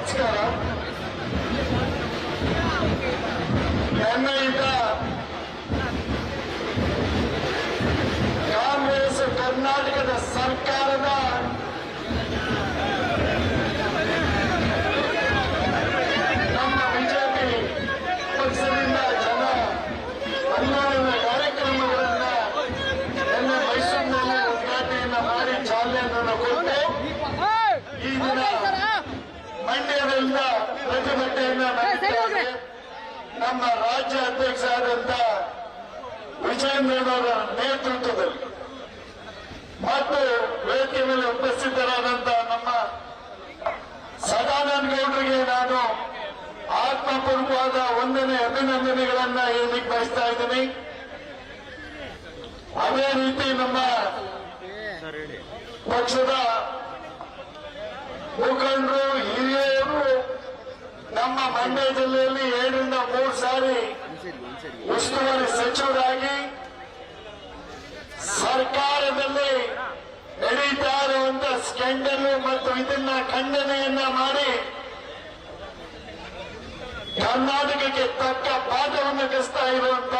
नमस्कार कांग्रेस कर्नाटक सरकार ಪ್ರತಿಭಟನೆಯನ್ನ ನಮ್ಮ ರಾಜ್ಯ ಅಧ್ಯಕ್ಷ ಆದಂತ ವಿಜಯೇಂದ್ರನವರ ನೇತೃತ್ವದಲ್ಲಿ ಮತ್ತು ವೇದಿಕೆ ಮೇಲೆ ಉಪಸ್ಥಿತರಾದಂತ ನಮ್ಮ ಸದಾನಂದ ಗೌಡರಿಗೆ ನಾನು ಆತ್ಮಪೂರ್ವವಾದ ಒಂದನೇ ಅಭಿನಂದನೆಗಳನ್ನ ಹೇಳಿಕ್ ಬಯಸ್ತಾ ಇದ್ದೀನಿ. ಅದೇ ರೀತಿ ನಮ್ಮ ಪಕ್ಷದ ಮಂಡ್ಯ ಜಿಲ್ಲೆಯಲ್ಲಿ ಏಳರಿಂದ ಮೂರು ಸಾರಿ ಉಸ್ತುವಾರಿ ಸಚಿವರಾಗಿ ಸರ್ಕಾರದಲ್ಲಿ ನಡೀತಾ ಇರುವಂತ ಸ್ಕ್ಯಾಂಡಲ್ ಮತ್ತು ಇದನ್ನ ಖಂಡನೆಯನ್ನ ಮಾಡಿ ಕರ್ನಾಟಕಕ್ಕೆ ತಕ್ಕ ಪಾಠವನ್ನು ಕಲಿಸ್ತಾ ಇರುವಂತ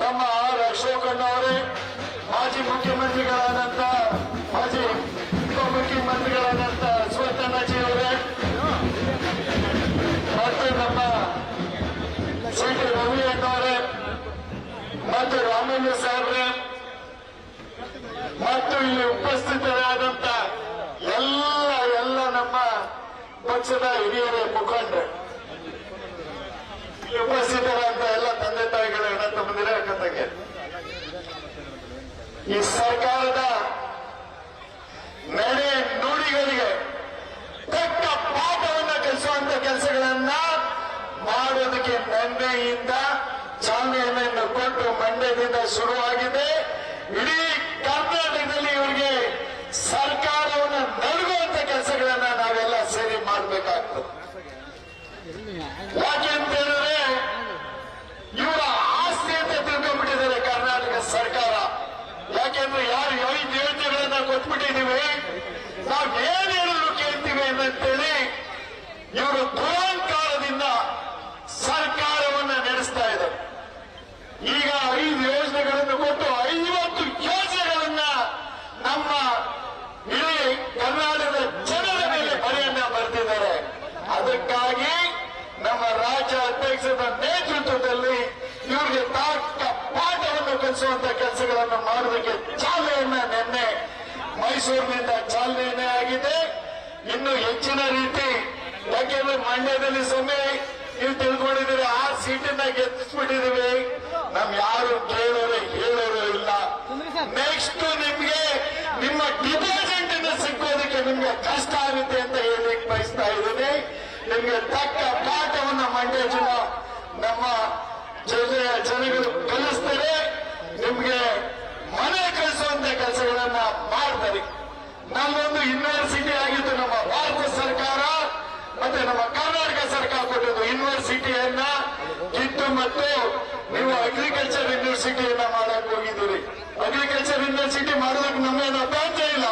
ನಮ್ಮ ಆರ್ ಅಶೋಕಣ್ಣವರೇ ಮಾಜಿ ಮುಖ್ಯಮಂತ್ರಿಗಳಾದಂತ ಮಾಜಿ ಉಪಮುಖ್ಯಮಂತ್ರಿಗಳಾದಂತ ಮತ್ತು ಇಲ್ಲಿ ಉಪಸ್ಥಿತರಾದಂತ ಎಲ್ಲ ಎಲ್ಲ ನಮ್ಮ ಪಕ್ಷದ ಹಿರಿಯರೇ ಮುಖಂಡರು. ಇಲ್ಲಿ ಉಪಸ್ಥಿತರಾದಂತ ಎಲ್ಲ ತಂದೆ ತಾಯಿಗಳ, ಅಣ್ಣ ತಮ್ಮಂದಿರ ಅಕ್ಕಂತಂಗೆ ಈ ಸರ್ಕಾರದ ನಡೆ ನುಡಿಗಳಿಗೆ ತಕ್ಕ ಪಾಠವನ್ನು ಕಲಿಸುವಂತ ಕೆಲಸಗಳನ್ನ ಮಾಡೋದಕ್ಕೆ ನಿನ್ನೆಯಿಂದ ಚಾಲನೆಯನ್ನು ಕೊಟ್ಟು ಮಂಡ್ಯದಿಂದ ಶುರುವಾಗಿದೆ. ಇಡೀ ಕರ್ನಾಟಕದಲ್ಲಿ ಇವರಿಗೆ ಸರ್ಕಾರವನ್ನು ನಡುಗುವಂತ ಕೆಲಸಗಳನ್ನ ನಾವೆಲ್ಲ ಸೇರಿ ಮಾಡಬೇಕಾಗ್ತದೆ ಯಾಕೆ ಅಂತ ಹೇಳಿದ್ರೆ ಇವರ ಆಸ್ತಿ ಅಂತ ತಿಳ್ಕೊಂಡ್ಬಿಟ್ಟಿದ್ದಾರೆ ಕರ್ನಾಟಕ ಸರ್ಕಾರ ಯಾಕೆಂದ್ರೆ ಯಾರು ಐದು ಯೋಜನೆಗಳನ್ನ ಕೊಟ್ಬಿಟ್ಟಿದೀವಿ ನಾವ್ ಏನ್ ಹೇಳಲು ಕೇಳ್ತೀವಿ ಅಂತೇಳಿ ಇವರು ದುರಂಕಾರದಿಂದ ಸರ್ಕಾರವನ್ನ ನಡೆಸ್ತಾ ಇದ್ದಾರೆ. ಈಗ ಐದು ಯೋಜನೆಗಳನ್ನು ಕೊಟ್ಟು ಐವತ್ತು ಯೋಜನೆಗಳನ್ನ ನಮ್ಮ ಇಡೀ ಕರ್ನಾಟಕದ ಜನರ ಮೇಲೆ ಬರೆಯನ್ನ ಬರ್ತಿದ್ದಾರೆ. ಅದಕ್ಕಾಗಿ ನಮ್ಮ ರಾಜ್ಯ ಅಧ್ಯಕ್ಷರ ನೇತೃತ್ವದಲ್ಲಿ ಇವರಿಗೆ ತಾಕ ಪಾಠವನ್ನು ಕಲಿಸುವಂತ ಕೆಲಸಗಳನ್ನು ಮಾಡೋದಕ್ಕೆ ಮೈಸೂರಿನಿಂದ ಚಾಲನೆ ಆಗಿದೆ. ಇನ್ನು ಹೆಚ್ಚಿನ ರೀತಿ ಯಾಕೆಂದ್ರೆ ಮಂಡ್ಯದಲ್ಲಿ ಸಮಯ ನೀವು ತಿಳ್ಕೊಂಡಿದ್ದೀರಿ, ಆ ಸೀಟಿನ ಗೆದ್ದಿಸ್ಬಿಟ್ಟಿದೀವಿ ನಮ್ ಯಾರು ಕೇಳೋರು, ಹೇಳೋರು ಇಲ್ಲ. ನೆಕ್ಸ್ಟ್ ನಿಮ್ಗೆ ನಿಮ್ಮ ಡಿಪಾಸಿಟ್ ಸಿಕ್ಕೋದಕ್ಕೆ ನಿಮ್ಗೆ ಕಷ್ಟ ಆಗುತ್ತೆ ಅಂತ ಹೇಳಿಕ್ ಬಯಸ್ತಾ ಇದ್ದೀನಿ. ನಿಮ್ಗೆ ತಕ್ಕ ಪಾಠವನ್ನ ಮಂಡ್ಯ ಜನ ನಮ್ಮ ಜಿಲ್ಲೆಯ ಜನಗಳು ಕಲಿಸ್ತಾರೆ ನಿಮ್ಗೆ ಮನೆ ಕಳಿಸುವಂತ ಕೆಲಸಗಳನ್ನ ಮಾಡ್ತಾರೆ ನಮ್ಮೊಂದು ಯೂನಿವರ್ಸಿಟಿ ಆಗಿತ್ತು ನಮ್ಮ ಭಾರತ ಸರ್ಕಾರ ಮತ್ತೆ ನಮ್ಮ ಕರ್ನಾಟಕ ಸರ್ಕಾರ ಕೊಟ್ಟಿದ್ದು ಯೂನಿವರ್ಸಿಟಿಯನ್ನ ಕಿತ್ತು ಮತ್ತು ನೀವು ಅಗ್ರಿಕಲ್ಚರ್ ಯೂನಿವರ್ಸಿಟಿಯನ್ನ ಮಾಡಕ್ ಹೋಗಿದ್ದೀರಿ. ಅಗ್ರಿಕಲ್ಚರ್ ಯೂನಿವರ್ಸಿಟಿ ಮಾಡೋದಕ್ಕೆ ನಮ್ಮೇನು ಅಭ್ಯಂತರ ಇಲ್ಲ.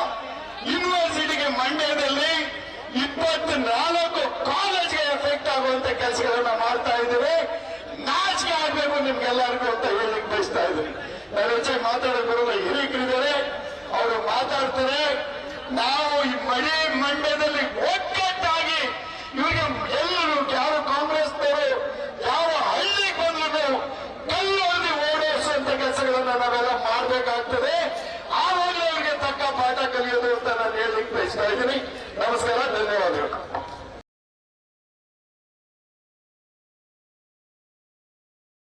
ಯೂನಿವರ್ಸಿಟಿಗೆ ಮಂಡ್ಯದಲ್ಲಿ ಇಪ್ಪತ್ನಾಲ್ಕು ಕಾಲೇಜ್ಗೆ ಎಫೆಕ್ಟ್ ಆಗುವಂತ ಕೆಲಸಗಳನ್ನ ಮಾಡ್ತಾ ಇದ್ದೀವಿ. ನಾಚಿಕೆ ಆಗ್ಬೇಕು ನಿಮ್ಗೆಲ್ಲರಿಗೂ ಅಂತ ಹೇಳಿಕ್ ಬಯಸ್ತಾ ಇದ್ದೀನಿ. ನಾನು ಹೆಚ್ಚಾಗಿ ಮಾತಾಡೋದು ಬರೋಲ್ಲ ಹಿರಿಯರಿದ್ದಾರೆ ಅವರು ಮಾತಾಡ್ತಾರೆ. ನಾವು ಈ ಮಳೆ ಮಂಡ್ಯದಲ್ಲಿ ಬಯಸ್ತಾ ಇದ್ದೀನಿ ನಮಸ್ಕಾರ ಧನ್ಯವಾದಗಳು